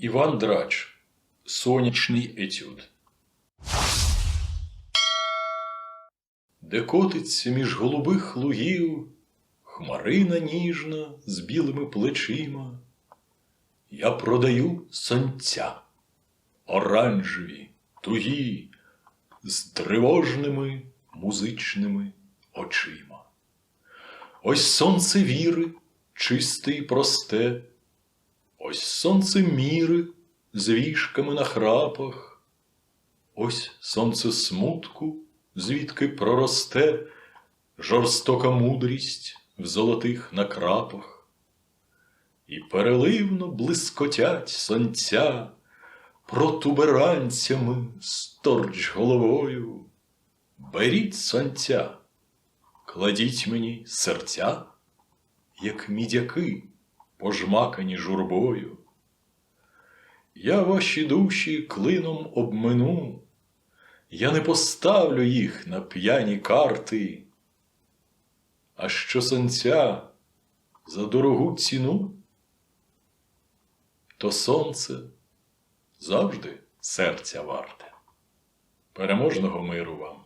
Іван Драч. Сонячний етюд. Де котиться між голубих лугів Хмарина ніжна з білими плечима. Я продаю сонця, оранжеві, тугі, з тривожними музичними очима. Ось сонце віри, чисте і просте, ось сонце міри з вішками на храпах, ось сонце смутку, звідки проросте жорстока мудрість в золотих накрапах, і переливно блискотять сонця протуберанцями сторч головою. Беріть сонця, кладіть мені серця, як мідяки, пожмакані журбою. Я ваші душі клином обмину, я не поставлю їх на п'яні карти, а що сонця за дорогу ціну, то сонце завжди серця варте. Переможного миру вам!